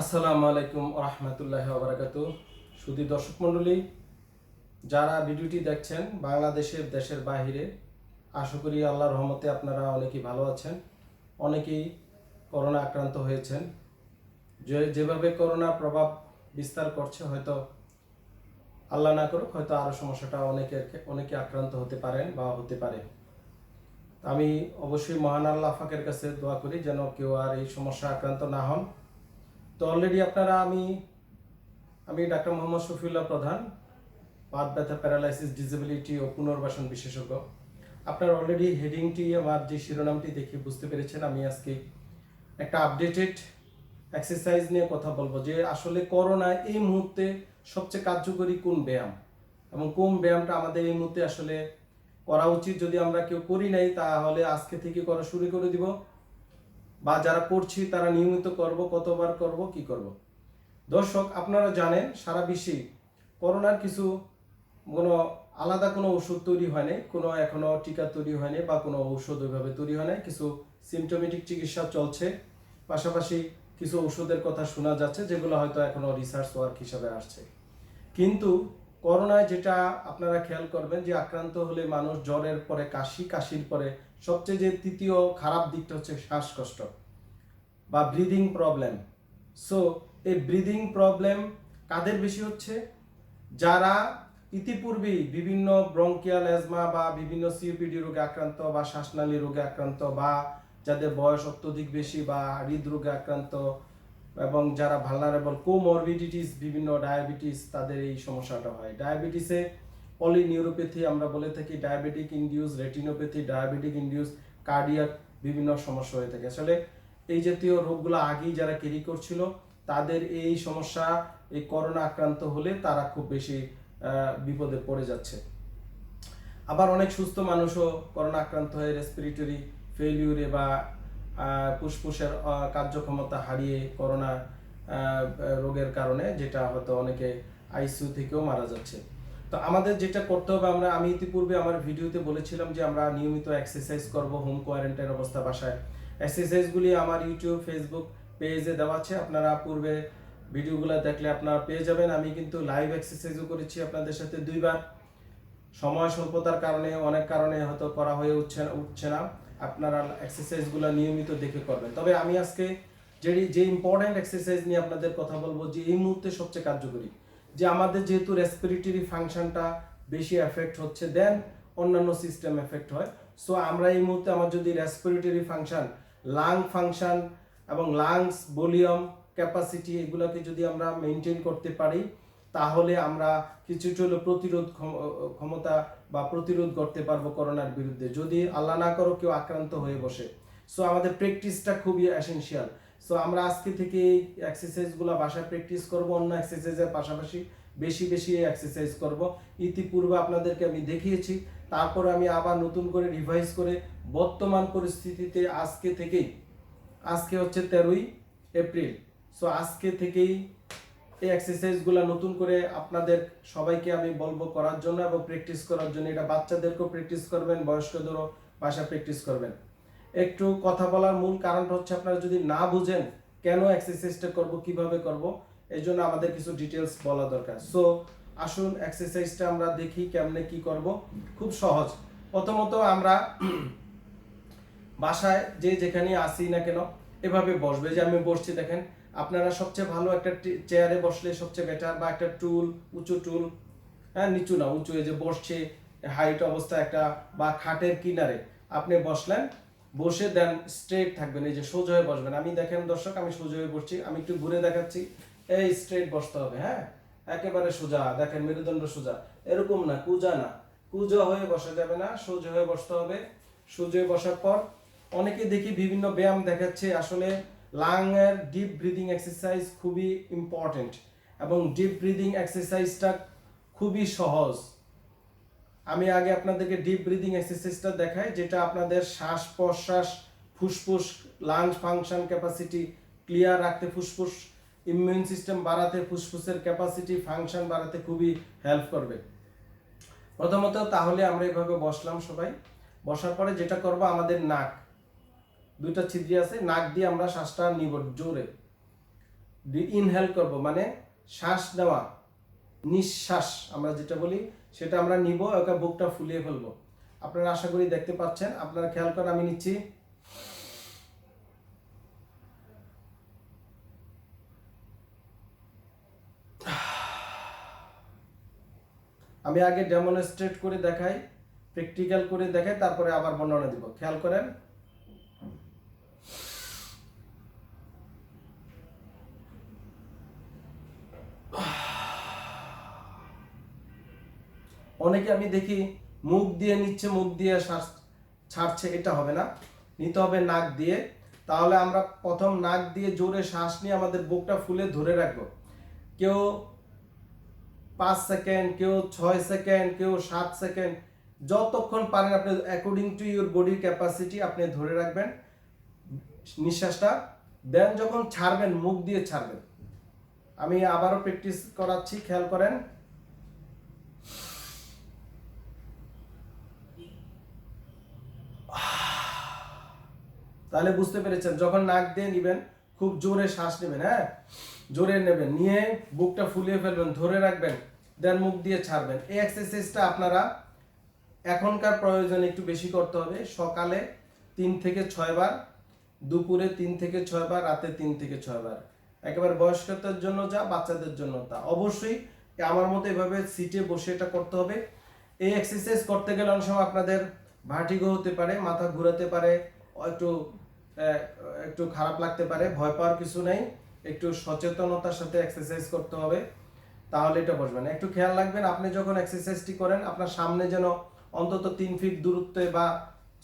আসসালামু আলাইকুম রহমতুল্লাহ বারাকাতু সুদী দর্শক মণ্ডলী, যারা ভিডিওটি দেখছেন বাংলাদেশের দেশের বাহিরে আশা করি আল্লাহ রহমতে আপনারা অনেকেই ভালো আছেন। অনেকেই করোনা আক্রান্ত হয়েছেন। যে, যেভাবে করোনা প্রভাব বিস্তার করছে, হয়তো আল্লাহ না করুক, হয়তো আরও সমস্যাটা অনেকের অনেকে আক্রান্ত হতে পারেন বা হতে পারে। আমি অবশ্যই মহান আল্লাহ ফাকের কাছে দোয়া করি যেন কেউ আর এই সমস্যা আক্রান্ত না হন। তো অলরেডি আপনারা আমি আমি ডাক্তার মোহাম্মদ শফিউল্লাহ প্রধান পাত ব্যথা প্যারালাইসিস ডিসেবিলিটি ও পুনর্বাসন বিশেষজ্ঞ। আপনারা অলরেডি হেডিংটি আমার যে শিরোনামটি দেখে বুঝতে পেরেছেন, আমি আজকে একটা আপডেটেড এক্সারসাইজ নিয়ে কথা বলব যে আসলে করোনা এই মুহূর্তে সবচেয়ে কার্যকরী কোন ব্যায়াম এবং কোন ব্যায়ামটা আমাদের এই মুহূর্তে আসলে করা উচিত যদি আমরা কেউ করি নাই, তাহলে আজকে থেকে করা শুরু করে দিব। বা যারা করছি তারা নিয়মিত করব, কতবার করব, কি করব? দর্শক, আপনারা জানেন, সারা বিশ্বে করোনার কিছু কোনো আলাদা কোনো ওষুধ তৈরি হয় নাই, কোনো এখনও টিকা তৈরি হয়নি বা কোনো ঔষধ ওইভাবে তৈরি হয় নাই, কিছু সিমটোমেটিক চিকিৎসা চলছে। পাশাপাশি কিছু ওষুধের কথা শোনা যাচ্ছে, যেগুলো হয়তো এখনও রিসার্চ ওয়ার্ক হিসাবে আসছে। কিন্তু করোনায় যেটা আপনারা খেয়াল করবেন যে আক্রান্ত হলে মানুষ জ্বরের পরে কাশি, কাশির পরে সবচেয়ে যে তৃতীয় খারাপ দিকটা হচ্ছে শ্বাসকষ্ট বা ব্রিদিং প্রবলেম সো এই ব্রিদিং প্রবলেম কাদের বেশি হচ্ছে? যারা ইতিপূর্বেই বিভিন্ন ব্রঙ্কিয়াল অ্যাজমা বা বিভিন্ন সিওপিডি রোগে আক্রান্ত বা শ্বাসনালী রোগে আক্রান্ত বা যাদের বয়স অত্যধিক বেশি বা হৃদরোগে আক্রান্ত এবং যারা ভালনারেবল কোমরবিডিটিস বিভিন্ন ডায়াবেটিস তাদের এই সমস্যাটা হয়। ডায়াবেটিসে পলিনিউরোপ্যাথি আমরা বলে থাকি diabetic induced retinopathy diabetic induced cardiac বিভিন্ন সমস্যা হয়ে থাকে। আসলে এই জাতীয় রোগগুলো আগেই যারা ক্যারি করছিল, তাদের এই সমস্যা, এই করোনা আক্রান্ত হলে তারা খুব বেশি বিপদে পড়ে যাচ্ছে। আবার অনেক সুস্থ মানুষও করোনা আক্রান্ত হয়ে রেসপিরেটরি ফেলিউরে বা ফুসফুসের কার্যক্ষমতা হারিয়ে করোনা রোগের কারণে, যেটা হয়তো অনেকে আইসিইউ থেকেও মারা যাচ্ছে। তো আমাদের যেটা করতে হবে, আমরা, আমি ইতিপূর্বে আমার ভিডিওতে বলেছিলাম যে আমরা নিয়মিত এক্সারসাইজ করব হোম কোয়ারেন্টাইন অবস্থা বাসায়। এক্সারসাইজগুলি আমার ইউটিউব ফেসবুক পেজে দেওয়া আছে। আপনারা পূর্বে ভিডিওগুলো দেখলে আপনারা পেয়ে যাবেন। আমি কিন্তু লাইভ এক্সারসাইজও করেছি আপনাদের সাথে দুইবার। সময় স্বল্পতার কারণে, অনেক কারণে হয়তো করা হয়ে উঠছে উঠছে না। আপনারা এক্সারসাইজগুলো নিয়মিত দেখে করবেন। তবে আমি আজকে যে যে ইম্পর্টেন্ট এক্সারসাইজ নিয়ে আপনাদের কথা বলব, যে এই মুহূর্তে সবচেয়ে কার্যকরী, যে আমাদের যেহেতু রেসপিরেটরি ফাংশনটা বেশি এফেক্ট হচ্ছে দেন অন্যান্য সিস্টেম এফেক্ট হয়। সো আমরা এই মুহূর্তে আমার যদি রেসপিরেটরি ফাংশন লাং ফাংশন এবং লাংস ভলিউম ক্যাপাসিটি এগুলোকে যদি আমরা মেনটেন করতে পারি তাহলে আমরা কিছুটা হলো প্রতিরোধ ক্ষম- ক্ষমতা বা প্রতিরোধ করতে পারব করোনার বিরুদ্ধে। যদি আল্লাহ না করো, কেউ আক্রান্ত হয়ে বসে। সো আমাদের প্র্যাকটিসটা খুবই এসেনশিয়াল সো আমরা আজকে থেকে এই এক্সারসাইজগুলো বাসায় প্র্যাকটিস করব, অন্য এক্সারসাইজের পাশাপাশি বেশি বেশি এক্সারসাইজ করব। ইতিপূর্বে আপনাদেরকে আমি দেখিয়েছি, তারপর আমি আবার নতুন করে রিভাইজ করে বর্তমান পরিস্থিতিতে আজকে থেকেই, আজকে হচ্ছে তেরোই এপ্রিল। সো আজকে থেকেই এই এক্সারসাইজগুলো নতুন করে আপনাদের সবাইকে আমি বলব করার জন্য এবং প্র্যাকটিস করার জন্য। এটা বাচ্চাদেরকেও প্র্যাকটিস করবেন, বয়স্কদেরও বাসা প্র্যাকটিস করবেন। একটু কথা বলার মূল কারণটা হচ্ছে আপনারা যদি না বুঝেন কেন এক্সারসাইজটা করব, কীভাবে করব এই জন্য আমাদের কিছু ডিটেলস বলা দরকার। সো আসুন এক্সারসাইজটা আমরা দেখি কেমনে কি করব। খুব সহজ। প্রথমত আমরা বাসায় যে যেখানে আসি না কেন, এভাবে বসবে। যে আমি বসছি দেখেন আপনারা সবচেয়ে ভালো একটা চেয়ারে বসলে সবচেয়ে বেটার বা একটা টুল উঁচু টুল হ্যাঁ নিচু না, উঁচু যে বসছে হাইট অবস্থা একটা বা খাটের কিনারে আপনি বসলেন, বসে দেন স্ট্রেট থাকবেন, এই যে সোজা হয়ে বসবেন। আমি দেখেন দর্শক, আমি সোজা হয়ে বসছি, আমি একটু ঘুরে দেখাচ্ছি, এই স্ট্রেট বসতে হবে হ্যাঁ? একেবারে সোজা, দেখেন মেরুদণ্ড সোজা, এরকম না, কুজা না, কুজা হয়ে বসা যাবে না, সোজা হয়ে বসতে হবে। সোজা হয়ে বসার পর অনেকে দেখি বিভিন্ন ব্যায়াম দেখাচ্ছে, আসলে লাং এর ডিপ ব্রিদিং এক্সারসাইজ খুবই ইম্পর্টেন্ট এবং ডিপ ব্রিদিং এক্সারসাইজটা খুবই সহজ। আমি আগে আপনাদেরকে ডিপ ব্রিদিং এক্সারসাইজটা দেখাই, যেটা আপনাদের শ্বাস প্রশ্বাস ফুসফুস লাংস ফাংশন ক্যাপাসিটি ক্লিয়ার রাখতে, ফুসফুস ইমিউন সিস্টেম বাড়াতে, ফুসফুসের ক্যাপাসিটি ফাংশন বাড়াতে খুবই হেল্প করবে। প্রথমত তাহলে আমরা এভাবে বসলাম সবাই। বসার পরে যেটা করব, আমাদের নাক। দুইটা ছিদ্রি আছে, নাক দিয়ে আমরা শ্বাসটা নিব জোরে। ইনহেল করব মানে শ্বাস নেওয়া, নিঃশ্বাস আমরা যেটা বলি, সেটা আমরা নিব, ওকে বুকটা ফুলিয়ে ফেলব। আপনারা আশা করি দেখতে পাচ্ছেন, আপনারা খেয়াল করেন, আমি নিচ্ছি। আমি আগে ডেমনস্ট্রেট করে দেখাই প্র্যাকটিক্যাল করে দেখাই, তারপরে আবার বর্ণনা দিব। খেয়াল করেন? অনেকে আমি দেখি মুখ দিয়ে নিচ্ছে, মুখ দিয়ে শ্বাস ছাড়ছে, এটা হবে না। নিতে হবে নাক দিয়ে। তাহলে আমরা প্রথম নাক দিয়ে জোরে শ্বাস নিয়ে আমাদের বুকটা ফুলে ধরে রাখব। কেউ পাঁচ সেকেন্ড, কেউ ছয় সেকেন্ড, কেউ সাত সেকেন্ড, যতক্ষণ পারেন আপনি অ্যাকর্ডিং টু ইউর বডির ক্যাপাসিটি আপনি ধরে রাখবেন নিঃশ্বাসটা। দেন যখন ছাড়বেন, মুখ দিয়ে ছাড়বেন। আমি আবারও প্র্যাকটিস করাচ্ছি, খেয়াল করেন। তাহলে বুঝতে পেরেছেন, যখন নাক দিয়ে নিবেন, খুব জোরে শ্বাস নেবেন হ্যাঁ? জোরে নেবেন, নিয়ে বুকটা ফুলিয়ে ফেলবেন, ধরে রাখবেন, দেন মুখ দিয়ে ছাড়বেন। এই এক্সারসাইজটা আপনারা এখনকার প্রয়োজন একটু বেশি করতে হবে। সকালে তিন থেকে ছয় বার, দুপুরে তিন থেকে ছয় বার, রাতে তিন থেকে ছয় বার। একেবারে বয়স্কদের জন্য যা, বাচ্চাদের জন্য তা। অবশ্যই আমার মতো এভাবে সিটে বসে এটা করতে হবে। এই এক্সারসাইজ করতে গেলে অনেক সময় আপনাদের ভার্টিগো হতে পারে, মাথা ঘুরাতে পারে, একটু একটু খারাপ লাগতে পারে, ভয় পাওয়ার কিছু নেই। একটু সচেতনতার সাথে এক্সারসাইজ করতে হবে। তাহলে এটা বসবেন একটু খেয়াল রাখবেন, আপনি যখন এক্সারসাইজটি করেন, আপনার সামনে যেন অন্তত তিন ফিট দূরত্বে বা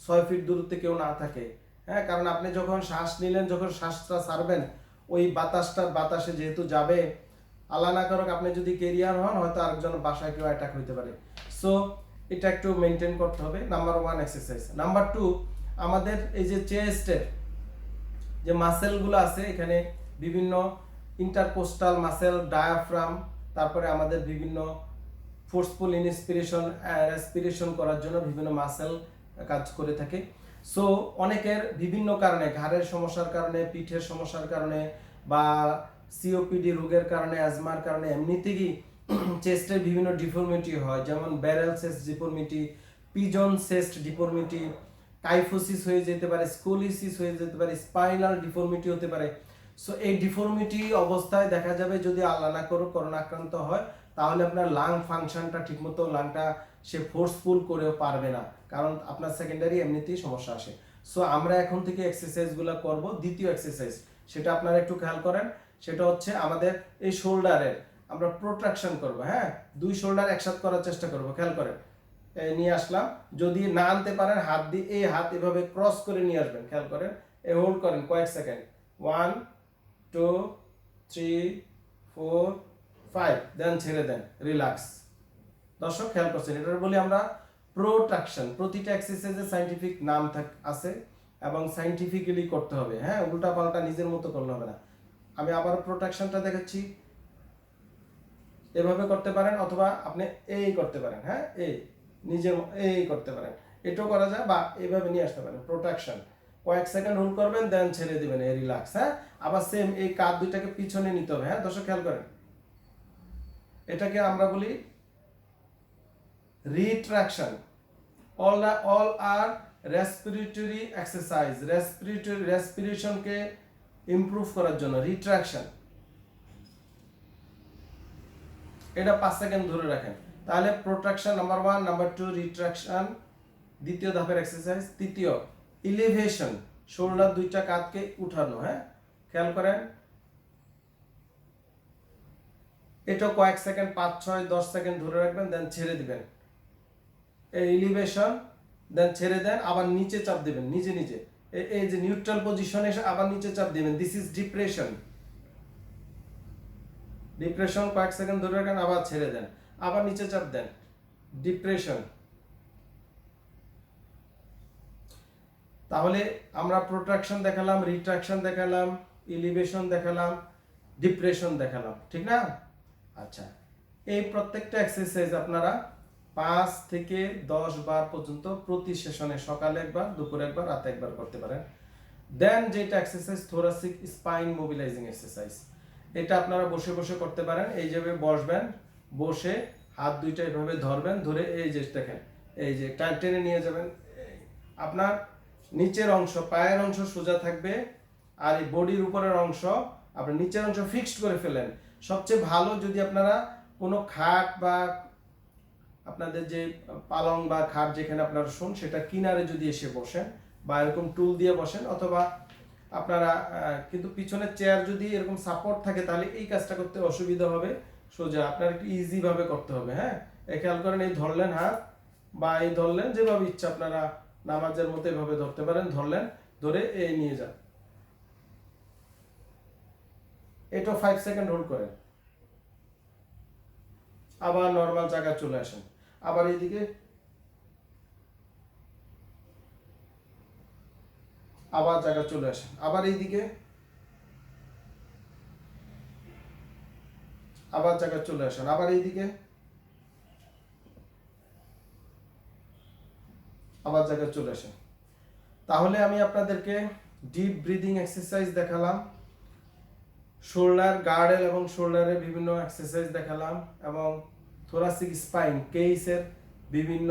ছয় ফিট দূরত্বে কেউ না থাকে। হ্যাঁ কারণ আপনি যখন শ্বাস নিলেন, যখন শ্বাসটা ছাড়বেন ওই বাতাসটা, বাতাসে যেহেতু যাবে, আল্লাহ না করুক আপনি যদি কেরিয়ার হন, হয়তো আরেকজন বাসায় কেউ অ্যাটাক হইতে পারে। সো এটা একটু মেনটেন করতে হবে। Number one exercise number two আমাদের এই যে চেস্টের যে মাসেলগুলো আছে, এখানে বিভিন্ন ইন্টারকোস্টাল মাসেল ডায়াফ্রাম তারপরে আমাদের বিভিন্ন ফোর্সফুল ইনস্পিরেশন রেসপিরেশন করার জন্য বিভিন্ন মাসেল কাজ করে থাকে। সো অনেকের বিভিন্ন কারণে, ঘাড়ের সমস্যার কারণে, পিঠের সমস্যার কারণে বা সিওপিডি রোগের কারণে অ্যাজমার কারণে, এমনিতেই চেস্টের বিভিন্ন ডিফর্মিটি হয়, যেমন barrel chest deformity pigeon chest deformity kyphosis হয়ে যেতে পারে স্কোলিসিস হয়ে যেতে পারে স্পাইনাল ডিফর্মিটি হতে পারে। সো এই ডিফর্মিটি অবস্থায় দেখা যাবে যদি আল্লাহ না করো করোনা আক্রান্ত হয়, তাহলে আপনার লাং ফাংশনটা ঠিকমতো লাংটা সে ফোর্সফুল করেও পারবে না। কারণ আপনার সেকেন্ডারি এমনিতেই সমস্যা আসে। সো আমরা এখন থেকে এক্সারসাইজগুলো করব, দ্বিতীয় এক্সারসাইজ সেটা আপনারা একটু খেয়াল করেন, সেটা হচ্ছে আমাদের এই শোল্ডারের আমরা প্রোট্রাকশন করব হ্যাঁ? দুই শোল্ডার একসাথে করার চেষ্টা করব, খেয়াল করেন। নিয়ে আসলাম। যদি না আনতে পারেন, হাত দিয়ে এই হাত এভাবে ক্রস করে নিয়ে আসবেন, খেয়াল করেন। এ হোল্ড করেন কয়েক second one two three four five then ছেড়ে দেন। রিল্যাক্স দর্শক, খেয়াল করছেন, এটার বলি আমরা প্রোট্রাকশন প্রতিটা এক্সারসাইজের সাইন্টিফিক নাম থাক, আছে এবং সাইন্টিফিক্যালি করতে হবে। হ্যাঁ উল্টা পাল্টা নিজের মতো করলে হবে না। আমি আবার প্রোট্রাকশনটা দেখাচ্ছি। এভাবে করতে পারেন অথবা আপনি এই করতে পারেন। হ্যাঁ এই। নিজের এই করতে পারেন। এটাও করা যায় বা এইভাবে নিয়ে আসতে পারেন। প্রোটেকশন কয়েক সেকেন্ড হোল্ড করবেন দেন ছেড়ে দিবেন এই রিল্যাক্স হ্যাঁ? আবার সেম এই কাঁধ দুইটাকে পিছনে নিতে হবে হ্যাঁ? দর্শক, খেয়াল করেন। এটাকে আমরা বলি রিট্রাকশন অল অল আর রেসপিরেটরি এক্সারসাইজ রেসপিরেটরি রেসপিরেশনকে ইমপ্রুভ করার জন্য রিট্রাকশন এটা পাঁচ সেকেন্ড ধরে রাখেন। তাহলে protraction number one number two retraction দ্বিতীয় ধাপের এক্সারসাইজ তৃতীয় ইলিভেশন শোল্ডার দুইটা কাঁধকে উঠানো হ্যাঁ? খেয়াল করেন। এটা কয়েক সেকেন্ড পাঁচ, ছয়, দশ সেকেন্ড ধরে রাখবেন দেন ছেড়ে দিবেন। এই ইলিভেশন দেন ছেড়ে দেন, আবার নিচে চাপ দিবেন, নিজে নিজে। এই যে নিউট্রাল পজিশনে এসে আবার নিচে চাপ দিবেন দিস ইজ ডিপ্রেশন ডিপ্রেশন কয়েক সেকেন্ড ধরে রাখেন, আবার ছেড়ে দেন। আবার নিচে চাপ দেন। ডিপ্রেশন তাহলে আমরা প্রোট্রাকশন দেখালাম রিট্রাকশন দেখালাম ইলিভেশন দেখালাম ডিপ্রেশন দেখালাম, ঠিক না? আচ্ছা এই প্রত্যেকটা এক্সারসাইজ আপনারা পাঁচ থেকে দশ বার পর্যন্ত প্রতি সেশনে সকালে একবার, দুপুরে একবার, রাতে একবার করতে পারেন। দেন যেটা exercise thoracic spine mobilising exercise এটা আপনারা বসে বসে করতে পারেন। এই যেভাবে বসবেন বসে হাত দুইটা এভাবে ধরবেন, ধরে এই যে দেখেন, এই যে টান টেনে নিয়ে যাবেন। আপনার নিচের অংশ, পায়ের অংশ সোজা থাকবে আর এই বডির উপরের অংশ আপনার নিচের অংশ ফিক্সড করে ফেলেন সবচেয়ে ভালো যদি আপনারা কোনো খাট বা আপনাদের যে পালং বা খাট যেখানে আপনারা শোন, সেটা কিনারে যদি এসে বসেন বা এরকম টুল দিয়ে বসেন অথবা আপনারা কিন্তু পিছনের চেয়ার যদি এরকম সাপোর্ট থাকে, তাহলে এই কাজটা করতে অসুবিধা হবে। সোজা, আপনার একটু ইজি ভাবে করতে হবে হ্যাঁ? খেয়াল করেন, এই ধরলেন হাত, বা এই ধরলেন, যেভাবে ইচ্ছা আপনারা নামাজের মতো এভাবে ধরতে পারেন, ধরলেন, ধরে এই নিয়ে যান। এটা ফাইভ সেকেন্ড হোল্ড করেন। আবার নর্মাল জায়গায় চলে আসেন। আবার এইদিকে, আবার জায়গা চলে আসেন। আবার এইদিকে আবার জায়গায় চলে আসেন। আবার এইদিকে? আবার জায়গায় চলে আসেন। তাহলে আমি আপনাদেরকে ডিপ ব্রিদিং এক্সারসাইজ দেখালাম শোল্ডার গার্ডেল এবং শোল্ডারের বিভিন্ন এক্সারসাইজ দেখালাম এবং থোরাসিক স্পাইন কেইসের বিভিন্ন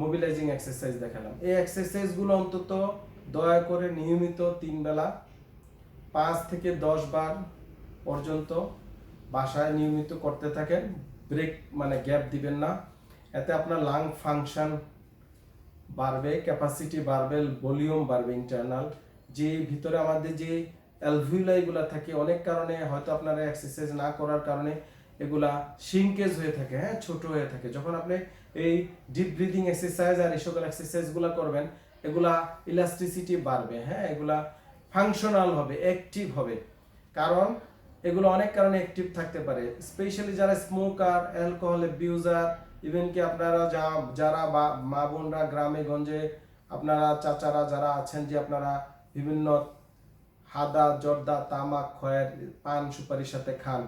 মোবিলাইজিং এক্সারসাইজ দেখালাম। এই এক্সারসাইজগুলো অন্তত দয়া করে নিয়মিত তিন বেলা পাঁচ থেকে দশ বার পর্যন্ত বাসায় নিয়মিত করতে থাকেন ব্রেক মানে গ্যাপ দিবেন না। এতে আপনার লাং ফাংশন বাড়বে ক্যাপাসিটি বাড়বে ভলিউম বাড়বে ইন্টারনাল যে ভিতরে আমাদের যে অ্যালভিউলাইগুলো থাকে, অনেক কারণে হয়তো আপনারা এক্সারসাইজ না করার কারণে এগুলা সিঙ্কেজ হয়ে থাকে হ্যাঁ ছোট হয়ে থাকে। যখন আপনি এই ডিপ ব্রিদিং এক্সারসাইজ আর এই সকল এক্সারসাইজগুলো করবেন, এগুলা ইলাস্টিসিটি বাড়বে হ্যাঁ এগুলা ফাংশনাল হবে অ্যাক্টিভ হবে। কারণ এগুলো অনেক কারণে অ্যাক্টিভ থাকতে পারে। স্পেশালি যারা স্মোকার অ্যালকোহল অ্যাবিউজার ইভেন কি আপনারা যা, যারা মা বোনরা গ্রামে, গঞ্জে, আপনারা চাচারা যারা আছেন যে আপনারা বিভিন্ন হাদা, জর্দা, তামাক, খয়ের, পান, সুপারির সাথে খান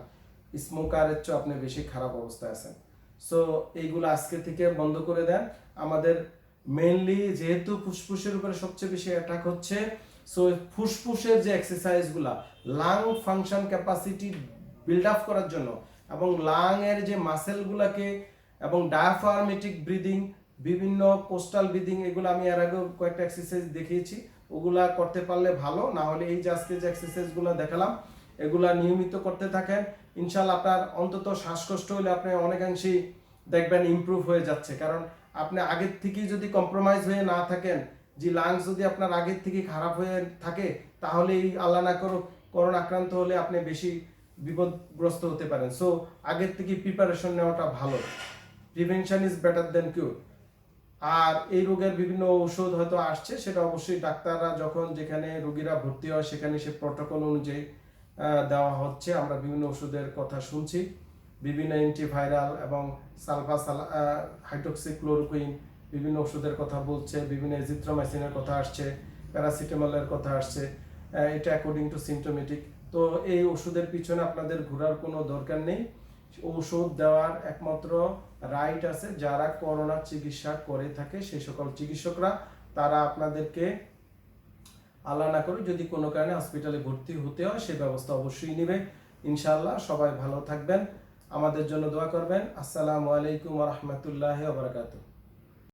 স্মোকারের চেয়ে আপনি বেশি খারাপ অবস্থায় আছেন। সো এইগুলো আজকে থেকে বন্ধ করে দেন। আমাদের মেইনলি যেহেতু ফুসফুসের উপরে সবচেয়ে বেশি অ্যাটাক হচ্ছে সো ফুসফুসের যে এক্সারসাইজগুলা lung function capacity build up করার জন্য এবং লাং এর যে মাসেলগুলাকে এবং ডায়াফার্মেটিক ব্রিদিং বিভিন্ন কোস্টাল ব্রিদিং এগুলো আমি এর আগেও কয়েকটা এক্সারসাইজ দেখিয়েছি। ওগুলা করতে পারলে ভালো, না হলে এই যে আজকে যে এক্সারসাইজগুলো দেখালাম, এগুলা নিয়মিত করতে থাকেন। ইনশাল্লাহ আপনার অন্তত শ্বাসকষ্ট হলে আপনি অনেকাংশেই দেখবেন ইমপ্রুভ হয়ে যাচ্ছে। কারণ আপনি আগের থেকেই যদি কম্প্রোমাইজ হয়ে না থাকেন যে লাংস যদি আপনার আগের থেকে খারাপ হয়ে থাকে তাহলে এই আল্লাহ না করো করোনা আক্রান্ত হলে আপনি বেশি বিপদগ্রস্ত হতে পারেন। সো আগের থেকে প্রিপারেশন নেওয়াটা ভালো। Prevention is better than cure আর এই রোগের বিভিন্ন ঔষধ হয়তো আসছে, সেটা অবশ্যই ডাক্তাররা যখন যেখানে রোগীরা ভর্তি হয়, সেখানে সে প্রটোকল অনুযায়ী দেওয়া হচ্ছে। আমরা বিভিন্ন ওষুধের কথা শুনছি। বিভিন্ন অ্যান্টিভাইরাল এবং সালফা হাইড্রোক্সিক্লোরোকুইন বিভিন্ন ওষুধের কথা বলছে, বিভিন্ন এজিথ্রোমাইসিনের কথা আসছে, প্যারাসিটামলের কথা আসছে এটা অ্যাকর্ডিং টু সিমটোমেটিক তো এই ওষুধের পিছনে আপনাদের ঘোরার কোনো দরকার নেই। ঔষধ দেওয়ার একমাত্র রাইট আছে, যারা করোনা চিকিৎসা করে থাকে সেই সকল চিকিৎসকরা, তারা আপনাদেরকে আল্লাহ না করে যদি কোনো কারণে হসপিটালে ভর্তি হতে হয়, সে ব্যবস্থা অবশ্যই নেবে। ইনশাআল্লাহ, সবাই ভালো থাকবেন। আমাদের জন্য দোয়া করবেন। আসসালামু আলাইকুম রহমতুল্লাহ বারাকাতুহ।